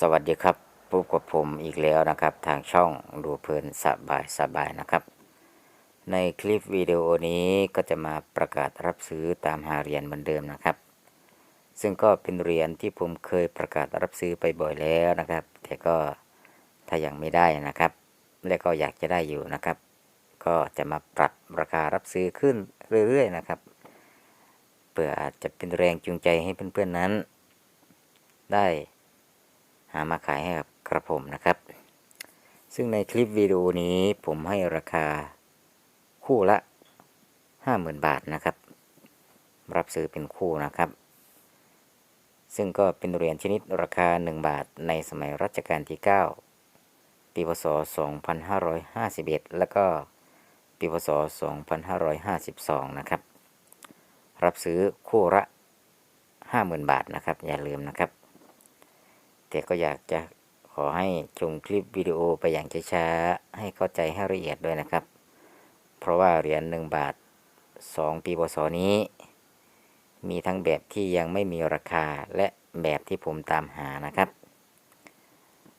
สวัสดีครับพบกับผมอีกแล้วนะครับ ทางช่องดูเพลินสบายสบายนะครับ ในคลิปวิดีโอนี้ก็จะมาประกาศรับซื้อตามหาเหรียญเหมือนเดิมนะครับ ซึ่งก็เป็นเหรียญที่ผมเคยประกาศรับซื้อไปบ่อยแล้วนะครับ แต่ก็ถ้ายังไม่ได้นะครับ และก็อยากจะได้อยู่นะครับ ก็จะมาปรับราคารับซื้อขึ้นเรื่อยๆนะครับเพื่ออาจจะเป็นแรงจูงใจให้เพื่อนๆนั้น ได้ามาขายให้กับกระผมนะครับ ซึ่งในคลิปวิดีโอนี้ผมให้ราคาคู่ละ 50,000 บาทนะครับ รับซื้อเป็นคู่นะครับ ซึ่งก็เป็นเหรียญชนิดราคา 1 บาทในสมัยรัชกาลที่ 9 ปีพศ 2551 แล้วก็ปีพศ 2552 นะครับ รับซื้อคู่ละ 50,000 บาทนะครับ อย่าลืมนะครับ แต่ก็อยากจะขอให้ชมคลิปวิดีโอไปอย่างช้าๆให้เข้าใจให้ละเอียดด้วยนะครับ เพราะว่าเหรียญหนึ่งบาท 2 ปีพศนี้ มีทั้งแบบที่ยังไม่มีราคาและแบบที่ผมตามหานะครับ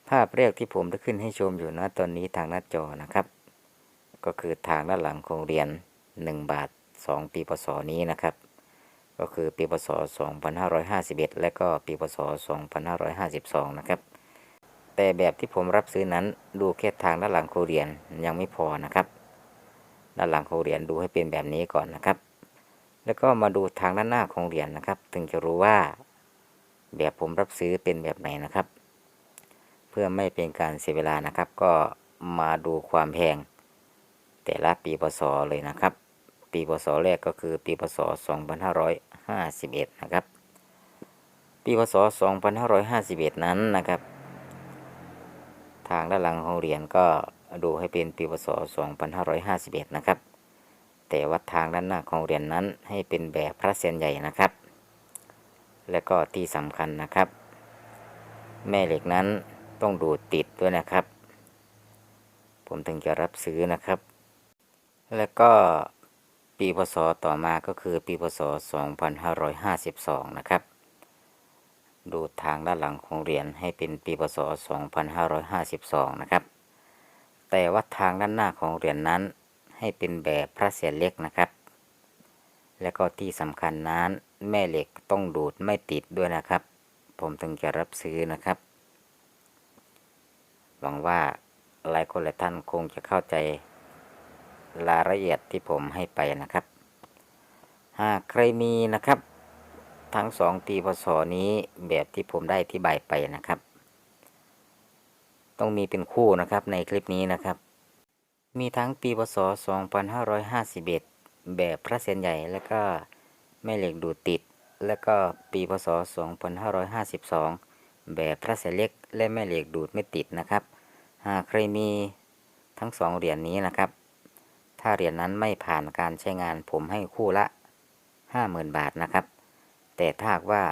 ภาพแรกที่ผมได้ขึ้นให้ชมอยู่นะตอนนี้ทางหน้าจอนะครับ ก็คือทางด้านหลังของเหรียญ1บาท 2 ปีพศนี้นะครับ ก็คือปีพศ 2551 และก็ปีพศ 2552 นะครับ แต่แบบที่ผมรับซื้อนั้นดูแค่ทางด้านหลังโคเรียนยังไม่พอนะครับ ด้านหลังโคเรียนดูให้เป็นแบบนี้ก่อนนะครับ แล้วก็มาดูทางด้านหน้าของเหรียญนะครับ ถึงจะรู้ว่าแบบผมรับซื้อเป็นแบบไหนนะครับ เพื่อไม่เป็นการเสียเวลานะครับ ก็มาดูความแพงแต่ละปีพศเลยนะครับ ปีพศแรกก็คือปีพศ 2551 นะครับ ปีพศ 2551 นั้นนะครับ ทางด้านหลังของเหรียญก็ดูให้เป็นปีพศ 2551 นะครับ แต่ว่าทางด้านหน้าของเหรียญนั้นให้เป็นแบบพระเซียนใหญ่นะครับ และก็ที่สำคัญนะครับ แม่เหล็กนั้นต้องดูติดด้วยนะครับ ผมถึงจะรับซื้อนะครับ แล้วก็ ปีพศต่อมาก็คือปีพศ 2552 นะครับ ดูทางด้านหลังของเหรียญให้เป็นปีพศ 2552 นะครับ แต่ว่าทางด้านหน้าของเหรียญนั้นให้เป็นแบบพระเศียรเล็กนะครับ และก็ที่สำคัญนั้นแม่เหล็กต้องดูดไม่ติดด้วยนะครับ ผมถึงจะรับซื้อนะครับ หวังว่าหลายคนหลายท่านคงจะเข้าใจ รายละเอียดที่ผมให้ไปนะครับ หากใครมีนะครับ ทั้งสองปีพศนี้แบบที่ผมได้ที่บายไปนะครับ ต้องมีเป็นคู่นะครับในคลิปนี้นะครับ มีทั้งปีพศ 2551 แบบพระเศียรใหญ่แล้วก็แม่เหล็กดูดติด แล้วก็ปีพศ 2552 แบบพระเศียรเล็กและแม่เหล็กดูดไม่ติดนะครับ หากใครมีทั้งสองเหรียญนนี้นะครับ ถ้าเหรียญนนั้นไม่ผ่านการใช้งานผมให้คู่ละ 50,000 บาทนะครับ แต่ถ้ากว่า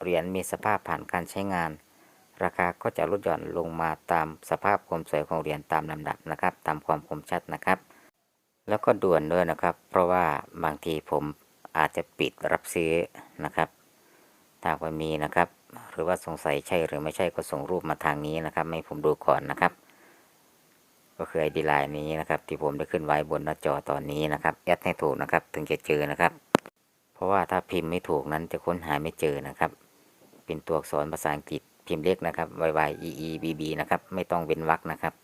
เหรียญมีสภาพผ่านการใช้งาน ราคาก็จะลดหย่อนลงมาตามสภาพความสวยของเหรียญตามลำดับนะครับ ตามความคมชัดนะครับ แล้วก็ด่วนด้วยนะครับ เพราะว่าบางทีผมอาจจะปิดรับซื้อนะครับถ้าว่ามีนะครับ หรือว่าสงสัยใช่หรือไม่ใช่ก็ส่งรูปมาทางนี้นะครับ ให้ผมดูก่อนนะครับ ก็คือไอดีไลน์นี้นะครับ ที่ผมได้ขึ้นไว้บนหน้าจอตอนนี้นะครับแอดให้ถูกนะครับ ถึงจะเจอนะครับ เพราะว่าถ้าพิมพ์ไม่ถูกนั้นจะค้นหาไม่เจอนะครับ เป็นตัวอักษรภาษาอังกฤษพิมพ์เล็กนะครับ y y e e b b นะครับ ไม่ต้องเว้นวรรคนะครับ